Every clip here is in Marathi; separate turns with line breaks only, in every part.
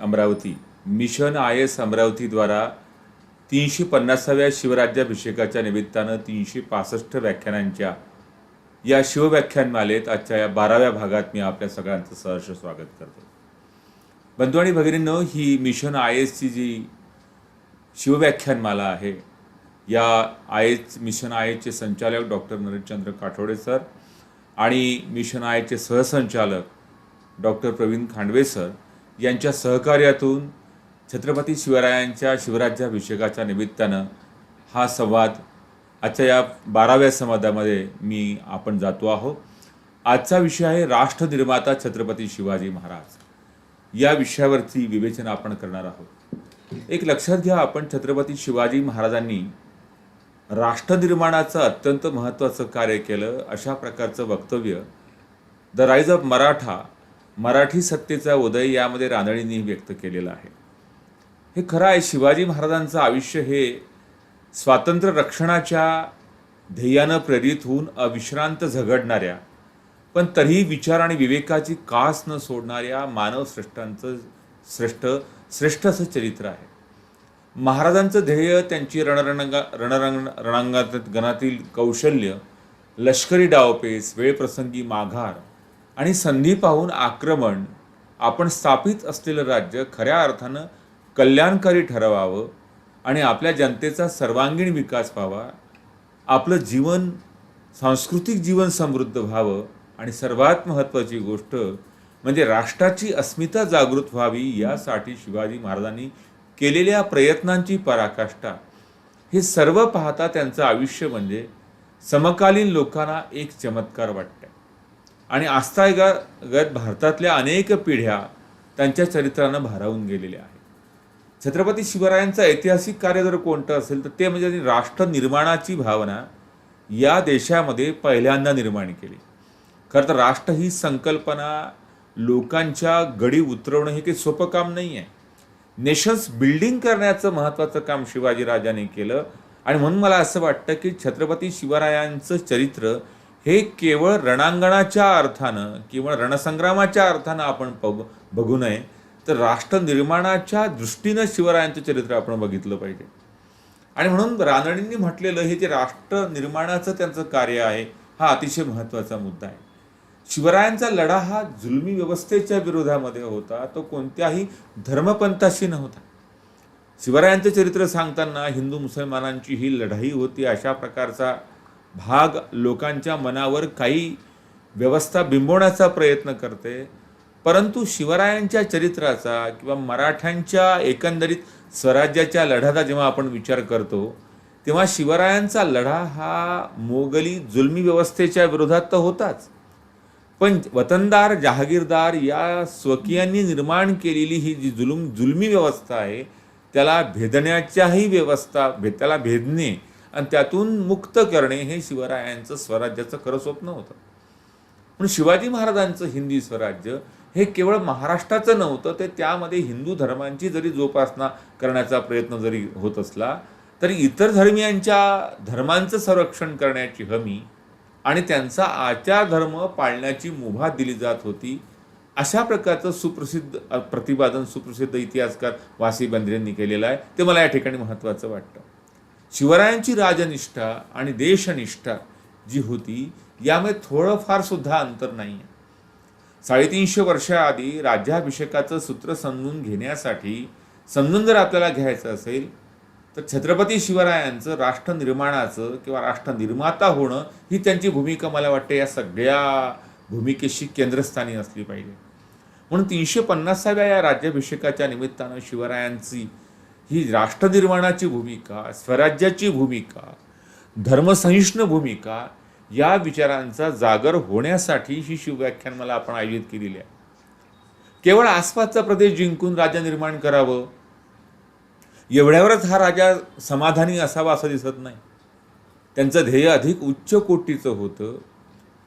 अमरावती. मिशन आय एस अमरावतीद्वारा तीनशे पन्नासाव्या शिवराज्याभिषेकाच्या निमित्तानं तीनशे पासष्ट व्याख्यानांच्या या शिवव्याख्यानमालेत आजच्या या बाराव्या भागात मी आपल्या सगळ्यांचं सहर्ष स्वागत करतो. बंधू आणि भगिनींनो ही मिशन आय एसची जी शिवव्याख्यानमाला आहे या आय एस मिशन आय एसचे संचालक डॉक्टर नरेशचंद्र काठोडे सर आणि मिशन आय एसचे सहसंचालक डॉक्टर प्रवीण खांडवे सर यांच्या सहकार्यातून छत्रपती शिवरायांच्या शिवराज्याभिषेकाच्या निमित्तानं हा संवाद आजच्या या बाराव्या संवादामध्ये मी आपण जातो आहोत. आजचा विषय आहे राष्ट्रनिर्माता छत्रपती शिवाजी महाराज. या विषयावरती विवेचन आपण करणार आहोत. एक लक्षात घ्या आपण छत्रपती शिवाजी महाराजांनी राष्ट्रनिर्माणाचं अत्यंत महत्त्वाचं कार्य केलं अशा प्रकारचं वक्तव्य the rise of Maratha Marathi सत्तेचा उदय यामध्ये रानळींनी व्यक्त केलेला आहे. हे खरं आहे शिवाजी महाराजांचं आयुष्य हे स्वातंत्र्य रक्षणाच्या ध्येयानं प्रेरित होऊन अविश्रांत झगडणाऱ्या पण तरीही विचार आणि विवेकाची कास न सोडणाऱ्या मानव श्रेष्ठांचं श्रेष्ठ श्रेष्ठ असं चरित्र आहे. महाराजांचं ध्येय त्यांची रणरणंगा रणरंग रणांगणातील गणातील कौशल्य लष्करी डावपेच वेळप्रसंगी माघार आणि संधी पाहून आक्रमण. आपण स्थापित असलेलं राज्य खऱ्या अर्थानं कल्याणकारी ठरवावं आणि आपल्या जनतेचा सर्वांगीण विकास व्हावा. आपलं जीवन सांस्कृतिक जीवन समृद्ध व्हावं आणि सर्वात महत्त्वाची गोष्ट म्हणजे राष्ट्राची अस्मिता जागृत व्हावी यासाठी शिवाजी महाराजांनी केलेल्या प्रयत्नांची पराकाष्ठा. हे सर्व पाहता त्यांचं आयुष्य म्हणजे समकालीन लोकांना एक चमत्कार वाटतं. आणि आस्थागत भारतातल्या अनेक पिढ्या त्यांच्या चरित्रानं भारावून गेलेल्या आहेत. छत्रपती शिवरायांचं ऐतिहासिक कार्य जर कोणतं असेल तर ते म्हणजे राष्ट्र निर्माणाची भावना या देशामध्ये पहिल्यांदा निर्माण केली. खरं तर राष्ट्र ही संकल्पना लोकांच्या गडी उतरवणं हे काही सोपं काम नाही आहे नेशन्स बिल्डिंग करण्याचं महत्त्वाचं काम शिवाजीराजाने केलं. आणि म्हणून मला असं वाटतं की छत्रपती शिवरायांचं चरित्र हे केवळ रणांगणाच्या अर्थानं किंवा रणसंग्रामाच्या अर्थानं आपण बघ बघू नये तर राष्ट्र निर्माणाच्या दृष्टीनं शिवरायांचं चरित्र आपण बघितलं पाहिजे. आणि म्हणून रानडींनी म्हटलेलं हे जे राष्ट्र निर्माणाचं त्यांचं कार्य आहे हा अतिशय महत्त्वाचा मुद्दा आहे. शिवरायांचा लढा हा जुलमी व्यवस्थेच्या विरोधामध्ये होता तो कोणत्याही धर्मपंथाशी नव्हता. शिवरायांचं चरित्र सांगताना हिंदू मुसलमानांची ही लढाई होती अशा प्रकारचा भाग लोकांच्या मनावर काही व्यवस्था बिंबवण्याचा प्रयत्न करते परंतु शिवरायांच्या चरित्राचा किंवा मराठ्यांच्या एकंदरीत स्वराज्याच्या लढ्याचा जेव्हा आपण विचार करतो तेव्हा शिवरायांचा लढा हा मोगली जुलमी व्यवस्थेच्या विरोधात तर होताच. पण वतनदार जहागीरदार या स्वकीयांनी निर्माण केलेली ही जी जुलूम जुलमी व्यवस्था आहे त्याला भेदण्याच्याही व्यवस्था भे त्याला भेदणे आणि त्यातून मुक्त करणे हे शिवरायांचं स्वराज्याचं खरं स्वप्न होतं. पण शिवाजी महाराजांचं हिंदी स्वराज्य हे केवळ महाराष्ट्राचं नव्हतं ते त्यामध्ये हिंदू धर्मांची जरी जोपासना करण्याचा प्रयत्न जरी होत असला तरी इतर धर्मियांच्या धर्मांचं संरक्षण करण्याची हमी आणि त्यांचा आचार धर्म पाळण्याची मुभा दिली जात होती अशा प्रकारचं सुप्रसिद्ध प्रतिपादन सुप्रसिद्ध इतिहासकार वासी बंद्रेंनी केलेलं आहे. ते मला या ठिकाणी महत्त्वाचं वाटतं. शिवरायांची राजनिष्ठा आणि देशनिष्ठा जी होती यामध्ये थोडंफार सुद्धा अंतर नाही आहे साडेतीनशे वर्षाआधी राज्याभिषेकाचं सूत्र समजून घेण्यासाठी समजून जर आपल्याला घ्यायचं असेल तर छत्रपती शिवरायांचं राष्ट्र निर्माणाचं किंवा राष्ट्र निर्माता होणं ही त्यांची भूमिका मला वाटते या सगळ्या भूमिकेशी केंद्रस्थानी असली पाहिजे. म्हणून तीनशे पन्नासाव्या या राज्याभिषेकाच्या निमित्तानं शिवरायांची ही राष्ट्रनिर्माणाची भूमिका स्वराज्याची भूमिका धर्मसहिष्णू भूमिका या विचारांचा जागर होण्यासाठी ही शिवव्याख्यान मला आपण आयोजित केलेली आहे. केवळ आसपासचा प्रदेश जिंकून राज्य निर्माण करावं एवढ्यावरच हा राजा समाधानी असावा असं दिसत नाही. त्यांचं ध्येय अधिक उच्च कोटीचं होतं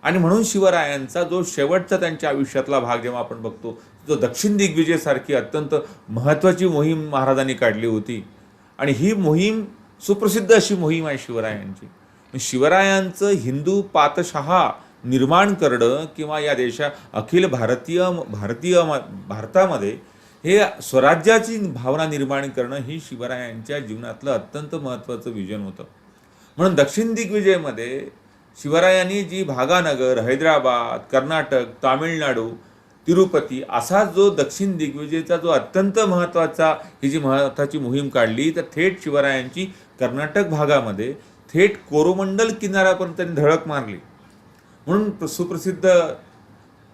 आणि म्हणून शिवरायांचा जो शेवटचा त्यांच्या आयुष्यातला भाग जेव्हा आपण बघतो जो दक्षिण दिग्विजयसारखी अत्यंत महत्त्वाची मोहीम महाराजांनी काढली होती. आणि ही मोहीम सुप्रसिद्ध अशी मोहीम आहे शिवरायांची. शिवरायांचं हिंदू पातशहा निर्माण करणं किंवा या देशा अखिल भारतीय भारतीय म- भारतामध्ये हे स्वराज्याची भावना निर्माण करणं ही शिवरायांच्या जीवनातलं अत्यंत महत्त्वाचं विजन होतं. म्हणून दक्षिण दिग्विजयमध्ये शिवरायांनी जी भागानगर हैदराबाद कर्नाटक तामिळनाडू तिरुपती असा जो दक्षिण दिग्विजयचा जो अत्यंत महत्त्वाचा ही जी महत्त्वाची मोहीम काढली तर थेट शिवरायांची कर्नाटक भागामध्ये थेट कोरोमंडल किनाऱ्यापर्यंत त्यांनी धडक मारली. म्हणून सुप्रसिद्ध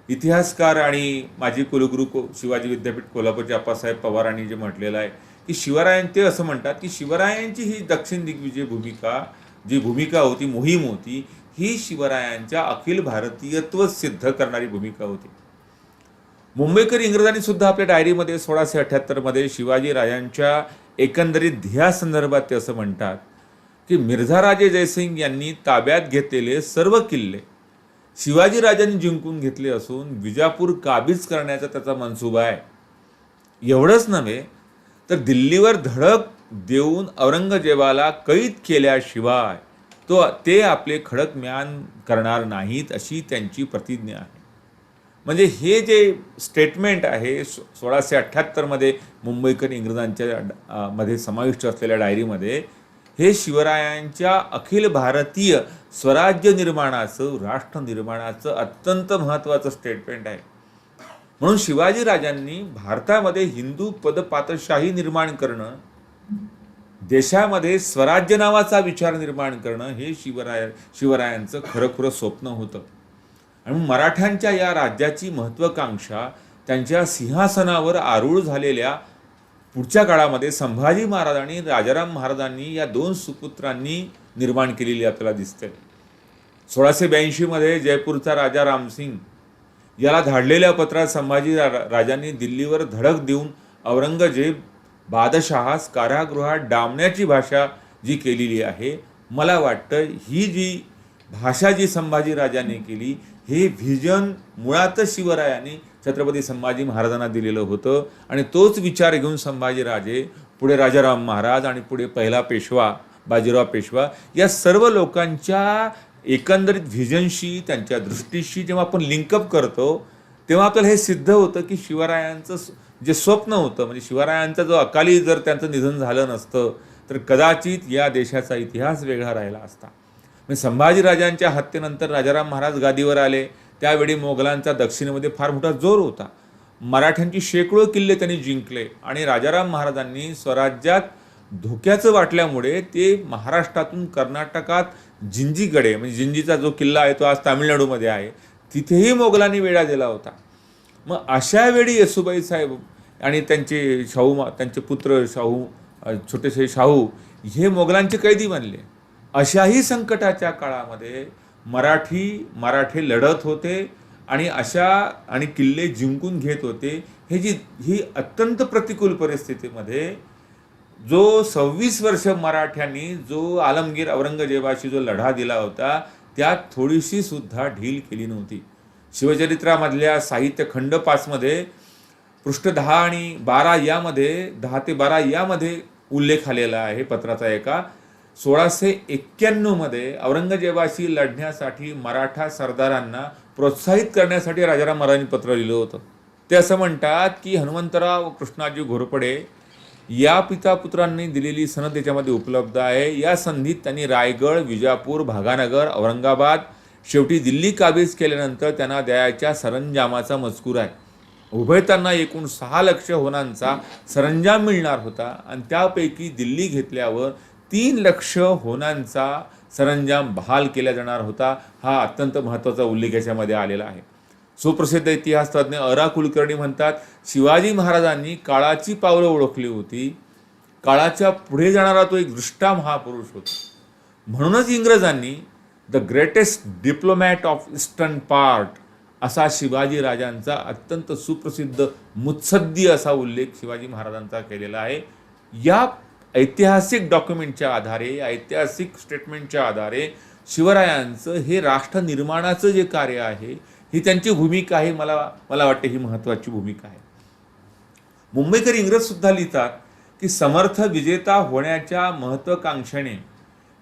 इतिहासकार आणि माजी कुलगुरू को शिवाजी विद्यापीठ कोल्हापूरचे अप्पासाहेब पवारांनी जे म्हटलेलं आहे की शिवरायां ते असं म्हणतात की शिवरायांची ही दक्षिण दिग्विजय भूमिका जी भूमिका होती मोहीम होती ही शिवरायांच्या अखिल भारतीयत्व सिद्ध करणारी भूमिका होती. मुंबईकर इंग्रजांनी सुद्धा आपल्या डायरीमध्ये सोळाशे अठ्ठ्याहत्तरमध्ये शिवाजी राजांच्या एकंदरीत ध्येयासंदर्भात ते असं म्हणतात की मिर्झाराजे जयसिंग यांनी ताब्यात घेतलेले सर्व किल्ले शिवाजी राजांनी जिंकून घेतले असून विजापूर काबीज करण्याचा त्याचा मनसुबा आहे. एवढंच नव्हे तर दिल्लीवर धडक देऊन औरंगजेबाला कैद केल्याशिवाय तो ते आपले खडक म्यान करणार नाहीत अशी त्यांची प्रतिज्ञा आहे. म्हणजे हे जे स्टेटमेंट आहे सो सोळाशे अठ्ठ्याहत्तरमध्ये मुंबईकर इंग्रजांच्या मध्ये समाविष्ट असलेल्या डायरीमध्ये हे शिवरायांच्या अखिल भारतीय स्वराज्य निर्माणाचं राष्ट्र निर्माणाचं अत्यंत महत्त्वाचं स्टेटमेंट आहे. म्हणून शिवाजी राजांनी भारतामध्ये हिंदू पदपातशाही निर्माण करणं देशामध्ये स्वराज्य नावाचा विचार निर्माण करणं हे शिवराय शिवरायांचं खरंखुरं स्वप्न होतं. आणि मराठ्यांच्या या राज्याची महत्त्वाकांक्षा त्यांच्या सिंहासनावर आरूढ झालेल्या पुढच्या काळामध्ये संभाजी महाराज आणि राजाराम महाराजांनी या दोन सुपुत्रांनी निर्माण केलेली आपल्याला दिसते. सोळाशे ब्याऐंशीमध्ये जयपूरचा राजा रामसिंग याला धाडलेल्या पत्रात संभाजी रा राजांनी दिल्लीवर धडक देऊन औरंगजेब बादशहास कारागृहात डांबण्याची भाषा जी केलेली आहे मला वाटतं ही जी भाषा जी संभाजी राजांनी केली हे व्हिजन मुळातच शिवरायांनी छत्रपती संभाजी महाराजांना दिलेलं होतं. आणि तोच विचार घेऊन संभाजीराजे पुढे राजाराम महाराज आणि पुढे पहिला पेशवा बाजीराव पेशवा या सर्व लोकांच्या एकंदरीत व्हिजनशी त्यांच्या दृष्टीशी जेव्हा आपण लिंकअप करतो तेव्हा आपल्याला हे सिद्ध होतं की शिवरायांचं जे स्वप्न होतं म्हणजे शिवरायांचा जो अकाली जर त्यांचं निधन झालं नसतं तर कदाचित या देशाचा इतिहास वेगळा राहिला असता. म्हणजे संभाजीराजांच्या हत्येनंतर राजाराम महाराज गादीवर आले. त्यावेळी मोगलांचा दक्षिणेमध्ये फार मोठा जोर होता. मराठ्यांची शेकडो किल्ले त्यांनी जिंकले आणि राजाराम महाराजांनी स्वराज्यात धोक्याचं वाटल्यामुळे ते महाराष्ट्रातून कर्नाटकात जिंजीकडे म्हणजे जिंजीचा जो किल्ला आहे तो आज तामिळनाडूमध्ये आहे तिथेही मोगलांनी वेढा दिला होता. मग अशा वेळी येसुबाई साहेब आणि त्यांचे शाहू मा- त्यांचे पुत्र शाहू छोटेसे शाहू हे मोगलांचे कैदी बनले. अशाही संकटाच्या काळामध्ये मराठी मराठे लढत होते आणि अशा आणि किल्ले जिंकून घेत होते हे जी ही अत्यंत प्रतिकूल परिस्थितीमध्ये जो सव्वीस वर्ष मराठ्यांनी जो आलमगीर औरंगजेबाशी जो लढा दिला होता त्यात थोडीशी सुद्धा ढील केली नव्हती. शिवचरित्रामधल्या साहित्य खंड पाचमध्ये पृष्ठ दहा आणि बारा यामध्ये दहा ते बारा यामध्ये उल्लेख आलेला आहे पत्राचा एका. सोळाशे एक्क्याण्णवमध्ये औरंगजेबाशी लढण्यासाठी मराठा सरदारांना प्रोत्साहित करण्यासाठी राजाराम महाराजांनी पत्र लिहिलं होतं. ते असं म्हणतात की हनुमंतराव कृष्णाजी घोरपडे या पिता पुत्रांनी दिलेली सनद याच्यामध्ये उपलब्ध आहे. या संधीत त्यांनी रायगड विजापूर भागानगर औरंगाबाद शेवटी दिल्ली काबीज केल्यानंतर त्यांना द्यायच्या सरंजामाचा मजकूर आहे. उभयतांना एकूण सहा लक्ष होनांचा सरंजाम मिळणार होता आणि त्यापैकी दिल्ली घेतल्यावर तीन लक्ष होनांचा सरंजाम बहाल केला जाणार होता हा अत्यंत महत्त्वाचा उल्लेख याच्यामध्ये आलेला आहे. सुप्रसिद्ध इतिहासतज्ञ अरा कुलकर्णी म्हणतात शिवाजी महाराजांनी काळाची पावलं ओळखली होती. काळाच्या पुढे जाणारा तो एक दृष्टा महापुरुष होता. म्हणूनच इंग्रजांनी the greatest diplomat of eastern part असा शिवाजी राजांचा अत्यंत सुप्रसिद्ध मुत्सद्दी असा उल्लेख शिवाजी महाराजांचा केलेला आहे. या ऐतिहासिक डॉक्युमेंटच्या आधारे ऐतिहासिक स्टेटमेंटच्या आधारे शिवरायांचं हे राष्ट्र निर्माणाचं जे कार्य आहे ही त्यांची भूमिका आहे मला मला वाटते ही महत्त्वाची भूमिका आहे. मुंबईकर इंग्रजसुद्धा लिहितात की समर्थ विजेता होण्याच्या महत्त्वाकांक्षेने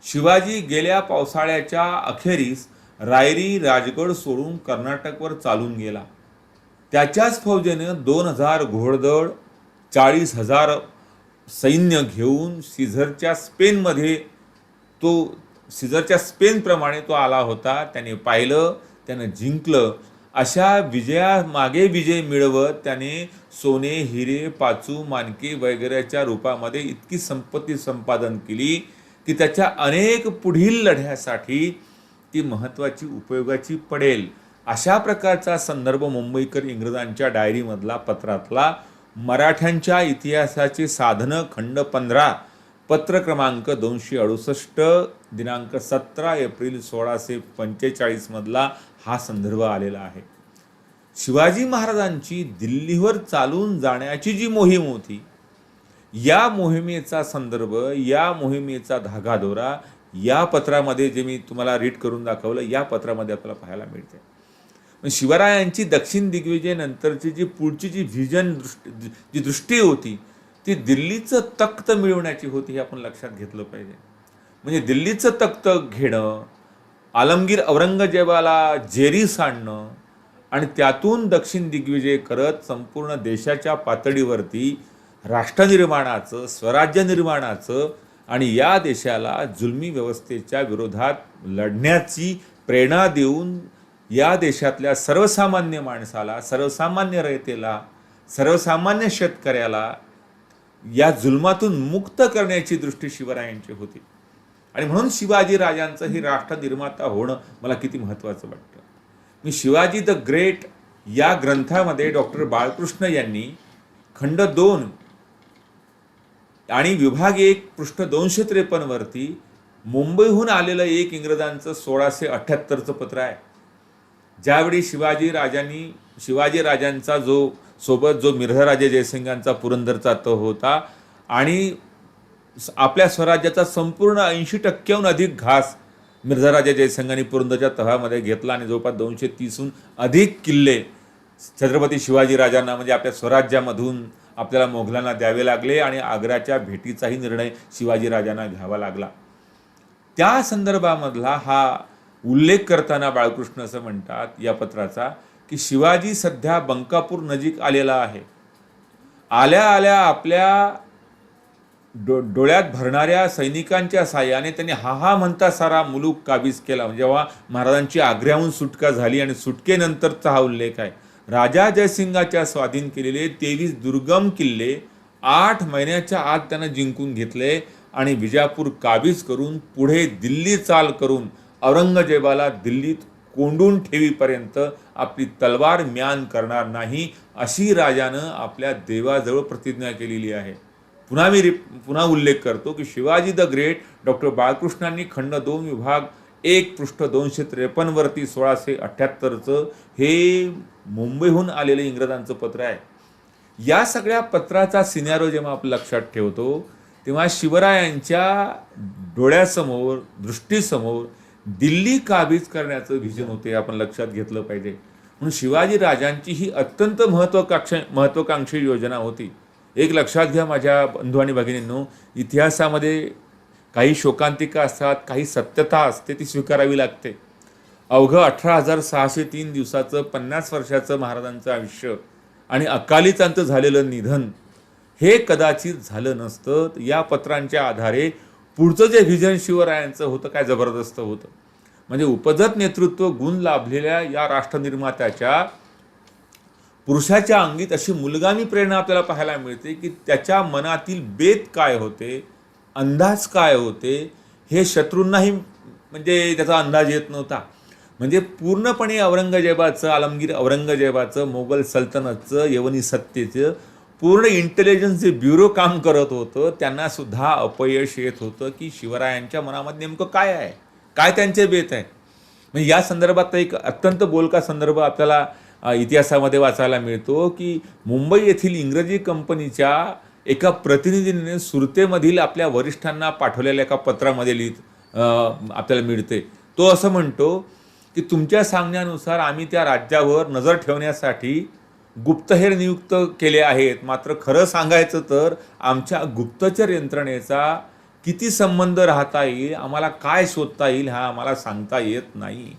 शिवाजी गेल्या पावसाळ्याच्या अखेरीस रायरी राजगड सोडून कर्नाटकवर चालून गेला. त्याच्याच फौजेनं दोन हजार घोडदळ चाळीस हजार सैन्य घेऊन सिझरच्या स्पेनमध्ये तो सिझरच्या स्पेनप्रमाणे तो आला होता. त्याने पाहिलं त्यानं जिंकलं. अशा विजयामागे विजय मिळवत त्याने सोने हिरे पाचू मानके वगैरेच्या रूपामध्ये इतकी संपत्ती संपादन केली की त्याच्या अनेक पुढील लढ्यासाठी ती महत्त्वाची उपयोगाची पडेल. अशा प्रकारचा संदर्भ मुंबईकर इंग्रजांच्या डायरीमधला पत्रातला मराठ्यांच्या इतिहासाची साधनं खंड पंधरा पत्र क्रमांक दोनशे अडुसष्ट दिनांक सतरा एप्रिल सोळाशे पंचेचाळीसमधला हा संदर्भ आलेला आहे. शिवाजी महाराजांची दिल्लीवर चालून जाण्याची जी मोहीम होती या मोहिमेचा संदर्भ या मोहिमेचा धागादोरा या पत्रामध्ये जे मी तुम्हाला रीड करून दाखवलं या पत्रामध्ये आपल्याला पाहायला मिळते. शिवरायांची दक्षिण दिग्विजयनंतरची जी पुढची जी व्हिजन दृष्टी जी दृष्टी होती ती दिल्लीचं तख्त मिळवण्याची होती हे आपण लक्षात घेतलं पाहिजे. म्हणजे दिल्लीचं तख्त घेणं आलमगीर औरंगजेबाला जेरी सांडणं आणि त्यातून दक्षिण दिग्विजय करत संपूर्ण देशाच्या पातळीवरती राष्ट्रनिर्माणाचं स्वराज्य निर्माणाचं आणि या देशाला जुलमी व्यवस्थेच्या विरोधात लढण्याची प्रेरणा देऊन या देशातल्या सर्वसामान्य माणसाला सर्वसामान्य रयतेला सर्वसामान्य शेतकऱ्याला या जुलमातून मुक्त करण्याची दृष्टी शिवरायांची होती. आणि म्हणून शिवाजी राजांचं राष्ट्रनिर्माता राष्ट्र निर्माता होणं मला किती महत्त्वाचं वाटतं. मी शिवाजी द ग्रेट या ग्रंथामध्ये डॉक्टर बाळकृष्ण यांनी खंड दोन आणि विभाग एक पृष्ठ दोनशे त्रेपन्नवरती मुंबईहून आलेलं एक इंग्रजांचं सोळाशे अठ्ठ्याहत्तरचं पत्र आहे. ज्यावेळी शिवाजी राजांनी शिवाजी राजांचा जो सोबत जो मिर्झराजे जयसिंगांचा पुरंदरचा तह होता आणि आपल्या स्वराज्याचा संपूर्ण ऐंशी टक्क्याहून अधिक घास मिर्झराजे जयसिंगांनी पुरंदरच्या तहामध्ये घेतला आणि जवळपास दोनशे तीसहून अधिक किल्ले छत्रपती शिवाजी राजांना म्हणजे आपल्या स्वराज्यामधून आपल्याला मोगलांना द्यावे लागले आणि आग्र्याच्या भेटीचाही निर्णय शिवाजी राजांना घ्यावा लागला. त्या संदर्भामधला हा उल्लेख करताना बाळकृष्ण असं म्हणतात या पत्राचा की शिवाजी सध्या बंकापूर नजीक आलेला आहे. आल्या आल्या आपल्या डो डोळ्यात भरणाऱ्या सैनिकांच्या साह्याने त्यांनी हा हा म्हणता सारा मुलूक काबीज केला. म्हणजे जेव्हा महाराजांची आग्र्याहून सुटका झाली आणि सुटकेनंतरचा हा उल्लेख आहे. राजा जयसिंगाच्या स्वाधीन केलेले तेवीस दुर्गम किल्ले आठ महिन्याच्या आत त्यानं जिंकून घेतले आणि विजापूर काबीज करून पुढे दिल्ली चाल करून औरंगजेबाला दिल्लीत कोंडून ठेवीपर्यंत आपली तलवार म्यान करणार नाही अशी राजानं आपल्या देवाजवळ प्रतिज्ञा केलेली आहे. पुन्हा मी रि पुन्हा उल्लेख करतो की शिवाजी द ग्रेट डॉक्टर बाळकृष्णांनी खंड दोन विभाग एक पृष्ठ दोनशे त्रेपन्नवरती सोळाशे अठ्ठ्याहत्तरचं हे मुंबईहून आलेलं इंग्रजांचं पत्र आहे. या सगळ्या पत्राचा सिनेरो जेव्हा आपण लक्षात ठेवतो तेव्हा शिवरायांच्या डोळ्यासमोर दृष्टीसमोर दिल्ली काबीज करण्याचं व्हिजन होते आपण लक्षात घेतलं पाहिजे. म्हणून शिवाजी राजांची ही अत्यंत महत्वाकांक्ष महत्वाकांक्षी योजना होती. एक लक्षात घ्या माझ्या बंधू आणि भगिनींनो इतिहासामध्ये काही शोकांतिका असतात काही सत्यता असते ती स्वीकारावी लागते. अवघं अठरा हजार सहाशे तीन दिवसाचं पन्नास वर्षाचं महाराजांचं आयुष्य आणि अकालीचांचं झालेलं निधन हे कदाचित झालं नसतं या पत्रांच्या आधारे पुढचं जे व्हिजन शिवरायांचं होतं काय जबरदस्त होतं. म्हणजे उपजत नेतृत्व गुण लाभलेल्या या राष्ट्रनिर्मात्याच्या पुरुषाच्या अंगीत अशी मुलगामी प्रेरणा आपल्याला पाहायला मिळते की त्याच्या मनातील बेत काय होते अंदाज काय होते हे शत्रूंनाही म्हणजे त्याचा अंदाज येत नव्हता. म्हणजे पूर्णपणे औरंगजेबाचं आलमगीर औरंगजेबाचं मोगल सल्तनतचं यवनी सत्तेचं पूर्ण इंटेलिजन्स जे ब्युरो काम करत होतं त्यांना सुद्धा अपयश येत होतं की शिवरायांच्या मनामध्ये नेमकं काय आहे? काय त्यांचे बेत आहे? म्हणजे या संदर्भात एक अत्यंत बोलका संदर्भ आपल्याला इतिहासामध्ये वाचायला मिळतो की मुंबई येथील इंग्रजी कंपनीच्या एका प्रतिनिधीने सुरतेमधील आपल्या वरिष्ठांना पाठवलेल्या एका पत्रामध्ये लिहित आपल्याला मिळते. तो असं म्हणतो की तुमच्या सांगण्यानुसार आम्ही त्या राज्यावर नजर ठेवण्यासाठी गुप्तहेर नियुक्त केले आहेत. मात्र खरं सांगायचं तर आमच्या गुप्तचर यंत्रणेचा किती संबंध राहता येईल आम्हाला काय शोधता येईल हा आम्हाला सांगता येत नाही.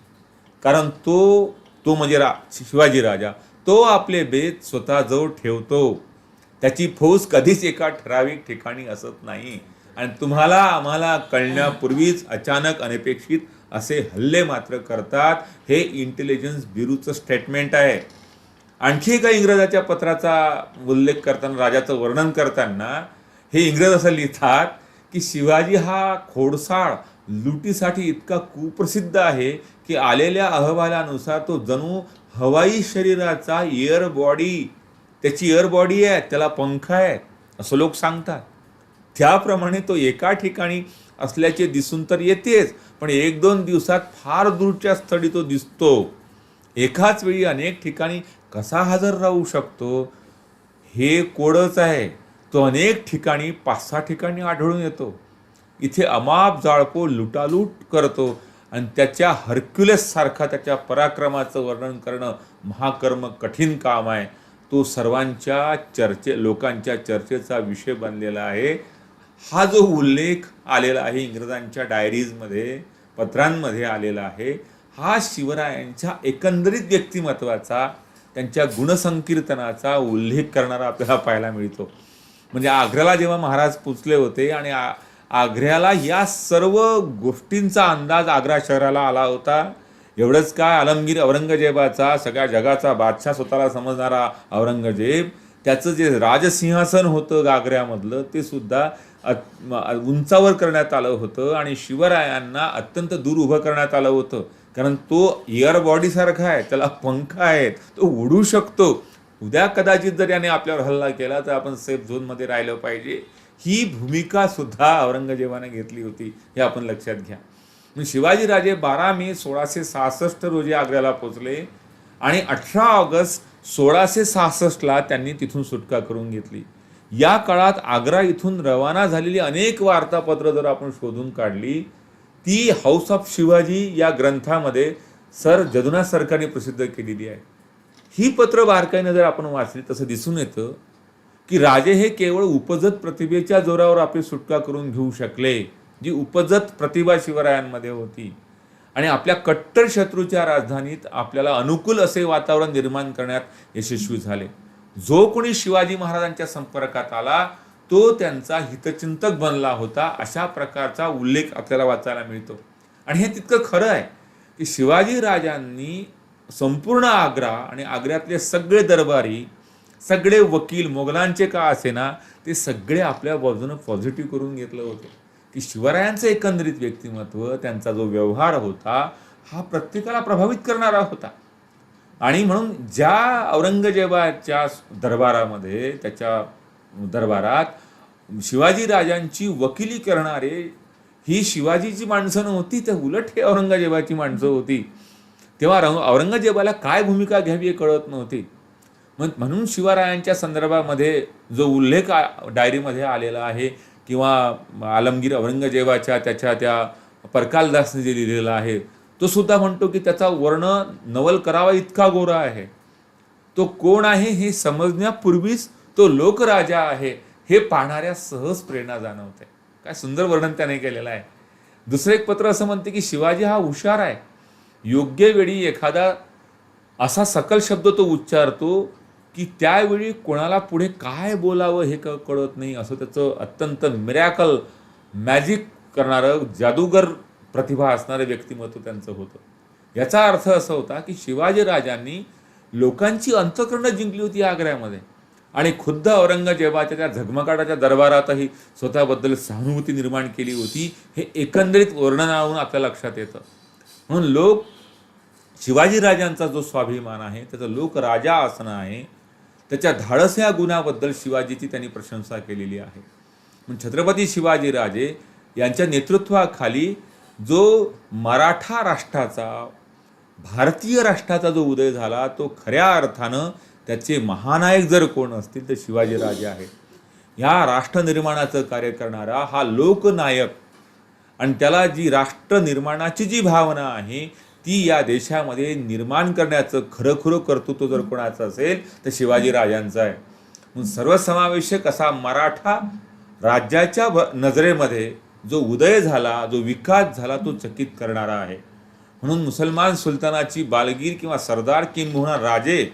कारण तो तो म्हणजे रा शिवाजी राजा तो आपले बेत स्वतःजवळ ठेवतो. त्याची फौज कधीच एका ठराविक ठिकाणी असत नाही. आणि तुम्हाला आम्हाला कळण्यापूर्वीच अचानक अनपेक्षित असे हल्ले मात्र करतात. हे इंटेलिजन्स ब्युरोचं स्टेटमेंट आहे. आणखी एका इंग्रजाच्या पत्राचा उल्लेख करताना राजाचं वर्णन करताना हे इंग्रज असं लिहितात की शिवाजी हा खोडसाळ लुटीसाठी इतका कुप्रसिद्ध आहे की आलेल्या अहवालानुसार तो जणू हवाई शरीराचा एअर बॉडी त्याची एअर बॉडी आहे त्याला पंख आहे असं लोक सांगतात. त्याप्रमाणे तो एका ठिकाणी असल्याचे दिसून तर येतेच पण एक दोन दिवसात फार दूरच्या स्थळी तो दिसतो. एकाच वेळी अनेक ठिकाणी कसा हजर राहू शकतो? हे कोडच आहे. तो अनेक ठिकाणी पाच सहा ठिकाणी आढळून येतो. इथे अमाप जाळपो लुटालूट करतो आणि त्याच्या हरक्युलेससारखा त्याच्या पराक्रमाचं वर्णन करणं महाकर्म कठीण काम आहे. तो सर्वांच्या चर्चे लोकांच्या चर्चेचा विषय बनलेला आहे. हा जो उल्लेख आलेला आहे इंग्रजांच्या डायरीजमध्ये पत्रांमध्ये आलेला आहे हा शिवरायांच्या एकंदरीत व्यक्तिमत्वाचा त्यांच्या गुणसंकीर्तनाचा उल्लेख करणारा आपल्याला पाहायला मिळतो. म्हणजे आग्र्याला जेव्हा महाराज पोचले होते आणि आ आग्र्याला या सर्व गोष्टींचा अंदाज आग्रा शहराला आला होता एवढंच काय आलमगीर औरंगजेबाचा सगळ्या जगाचा बादशाह स्वतःला समजणारा औरंगजेब त्याचं जे राजसिंहासन होतं आग्र्यामधलं ते सुद्धा अत- उंचावर करण्यात आलं होतं आणि शिवरायांना अत्यंत दूर उभं करण्यात आलं होतं. कारण तो एअर बॉडीसारखा आहे त्याला पंख आहेत तो उडू शकतो. उद्या कदाचित जर याने आपल्यावर हल्ला केला तर आपण सेफ झोनमध्ये राहिलं पाहिजे. ही भूमिका सुद्धा औरंगजेबाने घेतली होती हे आपण लक्षात घ्या. मग शिवाजीराजे बारा मे सोळाशे सहासष्ट रोजी आग्र्याला पोचले आणि अठरा ऑगस्ट सोळाशे सहासष्टला त्यांनी तिथून सुटका करून घेतली. या काळात आग्रा इथून रवाना झालेली अनेक वार्तापत्र जर आपण शोधून काढली ती हाऊस ऑफ शिवाजी या ग्रंथामध्ये सर जदुनाथ सरकारने प्रसिद्ध केलेली आहे. ही पत्र बारकाईनं जर आपण वाचली तसं दिसून येतं की राजे हे केवळ उपजत प्रतिभेच्या जोरावर आपली सुटका करून घेऊ शकले जी उपजत प्रतिभा शिवरायांमध्ये होती. आणि आपल्या कट्टर शत्रूच्या राजधानीत आपल्याला अनुकूल असे वातावरण निर्माण करण्यात यशस्वी झाले. जो कोणी शिवाजी महाराजांच्या संपर्कात आला तो त्यांचा हितचिंतक बनला होता अशा प्रकारचा उल्लेख आपल्याला वाचायला मिळतो. आणि हे तितकं खरं आहे की शिवाजी राजांनी संपूर्ण आग्रा आणि आग्र्यातले सगळे दरबारी सगळे वकील मोगलांचे का असेना ते सगळे आपल्या बाजूनं पॉझिटिव्ह करून घेतलं होतं. की शिवरायांचं एकंदरीत व्यक्तिमत्व त्यांचा जो व्यवहार होता हा प्रत्येकाला प्रभावित करणारा होता. आणि म्हणून ज्या औरंगजेबाच्या दरबारामध्ये त्याच्या दरबारात शिवाजी राजांची वकिली करणारे ही शिवाजीची माणसं नव्हती तर उलट हे औरंगजेबाची माणसं होती. तेव्हा औरंगजेबाला काय भूमिका घ्यावी हे कळत नव्हती. मग म्हणून शिवरायांच्या संदर्भामध्ये जो उल्लेख डायरीमध्ये आलेला आहे किंवा आलमगीर औरंगजेबाच्या त्याच्या त्या परकालदासने जे लिहिलेला आहे तो सुद्धा म्हणतो की त्याचा वर्ण नवल करावा इतका गोरा आहे. तो कोण आहे हे समजण्यापूर्वीच तो लोकराजा आहे. हे पाहणाऱ्या सहज प्रेरणा जाणवते. काय सुंदर वर्णन त्याने केलेलं आहे. दुसरं एक पत्र असं म्हणते की शिवाजी हा हुशार आहे. योग्य वेळी एखादा असा सकल शब्द तो उच्चारतो की त्यावेळी कोणाला पुढे काय बोलावं हे क- कळत नाही. असं त्याचं अत्यंत मिरॅकल मॅजिक करणारं जादूगर प्रतिभा असणारं व्यक्तिमत्व त्यांचं होतं. याचा अर्थ असा होता की शिवाजी राजांनी लोकांची अंतकरणं जिंकली होती आग्र्यामध्ये. आणि खुद्द औरंगजेबाच्या त्या झगमगाटाच्या दरबारातही स्वतःबद्दल सहानुभूती निर्माण केली होती हे एकंदरीत वर्णनावरून आपल्या लक्षात येतं. म्हणून लोक शिवाजीराजांचा जो स्वाभिमान आहे त्याचं लोक राजा असणं आहे त्याच्या धाडस या गुणाबद्दल शिवाजीची त्यांनी प्रशंसा केलेली आहे. छत्रपती शिवाजीराजे यांच्या नेतृत्वाखाली जो मराठा राष्ट्राचा भारतीय राष्ट्राचा जो उदय झाला तो खऱ्या अर्थानं त्याचे महानायक जर कोण असतील तर शिवाजीराजे आहेत. ह्या राष्ट्रनिर्माणाचं कार्य करणारा हा लोकनायक आणि त्याला जी राष्ट्र निर्माणाची जी भावना आहे ती या देशामध्ये निर्माण करण्याचं खरोखरं कर्तृत्व जर कोणाचं असेल तर शिवाजीराजांचं आहे. म्हणून सर्वसमावेशक असा मराठा राज्याच्या भ- नजरेमध्ये जो उदय झाला जो विकास झाला तो चकित करणारा आहे. म्हणून मुसलमान सुलतानाची बालगीर किंवा सरदार किंबहुना राजे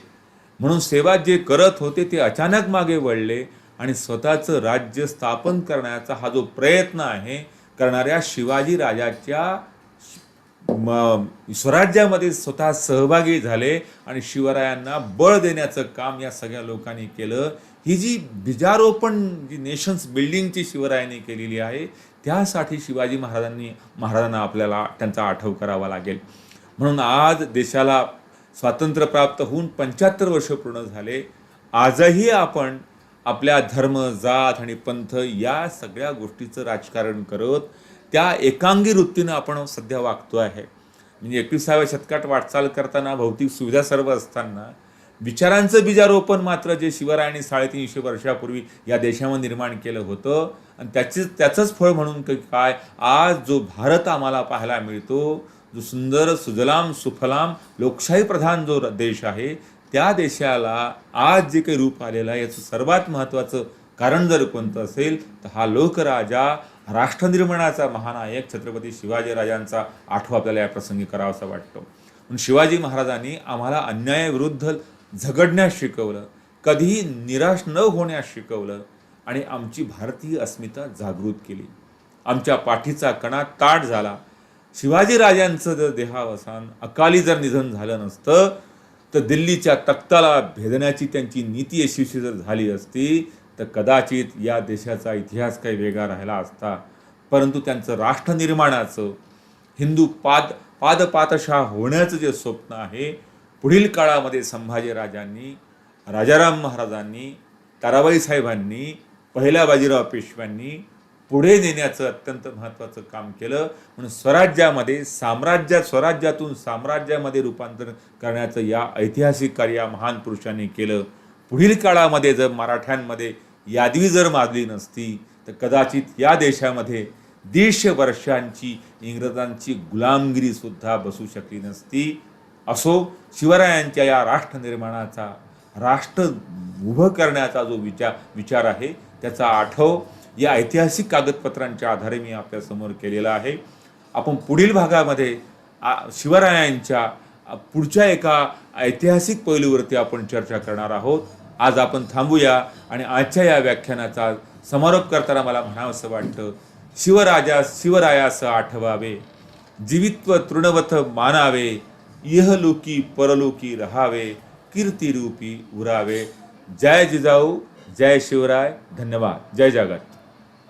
म्हणून सेवा जे करत होते ते अचानक मागे वळले आणि स्वतःचं राज्य स्थापन करण्याचा हा जो प्रयत्न आहे करणाऱ्या शिवाजी राजाच्या म स्वराज्यामध्ये स्वतः सहभागी झाले आणि शिवरायांना बळ देण्याचं काम या सगळ्या लोकांनी केलं. ही जी बीजारोपण जी नेशन्स बिल्डिंगची शिवरायांनी केलेली आहे त्यासाठी शिवाजी महाराजांनी महाराजांना आपल्याला त्यांचा आठव करावा लागेल. म्हणून आज देशाला स्वातंत्र्य प्राप्त होऊन पंच्याहत्तर वर्ष पूर्ण झाले. आजही आपण आपल्या धर्म जात आणि पंथ या सगळ्या गोष्टीचं राजकारण करत त्या एकांगी वृत्तीनं आपण सध्या वागतो आहे. म्हणजे एकविसाव्या शतकात वाटचाल करताना भौतिक सुविधा सर्व असताना विचारांचं बीजारोपण मात्र जे शिवरायांनी साडेतीनशे वर्षापूर्वी या देशामध्ये निर्माण केलं होतं आणि त्याचे त्याचंच फळ म्हणून काय आज जो भारत आम्हाला पाहायला मिळतो जो सुंदर सुजलाम सुफलाम लोकशाही प्रधान जो देश आहे त्या देशाला आज जे काही रूप आलेलं आहे याचं सर्वात महत्त्वाचं कारण जर कोणतं असेल तर हा लोकराजा राष्ट्रनिर्माणाचा महानायक छत्रपती शिवाजीराजांचा आठवा आपल्याला या प्रसंगी करावासा वाटतो. म्हणून शिवाजी महाराजांनी आम्हाला अन्यायाविरुद्ध झगडण्यास शिकवलं कधीही निराश न होण्यास शिकवलं आणि आमची भारतीय अस्मिता जागृत केली. आमच्या पाठीचा कणा ताट झाला. शिवाजीराजांचं जर देहावसान अकाली जर निधन झालं नसतं तर दिल्लीच्या तख्ताला भेदण्याची त्यांची नीती यशस्वी जर झाली असती तर कदाचित या देशाचा इतिहास काही वेगळा राहिला असता. परंतु त्यांचं राष्ट्रनिर्माणाचं हिंदू पाद पादपातशाह होण्याचं जे स्वप्न आहे पुढील काळामध्ये संभाजीराजांनी राजाराम महाराजांनी ताराबाई साहेबांनी पहिल्या बाजीराव पेशव्यांनी पुढे नेण्याचं अत्यंत महत्त्वाचं काम केलं. म्हणून स्वराज्यामध्ये साम्राज्यात स्वराज्यातून साम्राज्यामध्ये रूपांतर करण्याचं या ऐतिहासिक कार्य या महान पुरुषांनी केलं. पुढील काळामध्ये जर मराठ्यांमध्ये यादवी जर माजली नसती तर कदाचित या देशामध्ये दीडशे वर्षांची इंग्रजांची गुलामगिरीसुद्धा बसू शकली नसती. असो शिवरायांच्या या राष्ट्रनिर्माणाचा राष्ट्र उभं करण्याचा जो विचार विचार आहे त्याचा आठव या ऐतिहासिक कागदपत्रांच्या आधारे मी आपल्यासमोर केलेला आहे. आपण पुढील भागामध्ये शिवरायांच्या पुढच्या एका ऐतिहासिक पैलूवरती आपण चर्चा करणार आहोत. आज आपण थांबूया आणि आजच्या या व्याख्यानाचा समारोप करताना मला म्हणावंसं वाटतं शिवराजा शिवरायास आठवावे जीवित्व तृणवथ मानावे इहलोकी परलोकी रहावे कीर्तिरूपी उरावे. जय जिजाऊ जय शिवराय धन्यवाद. जय जगत.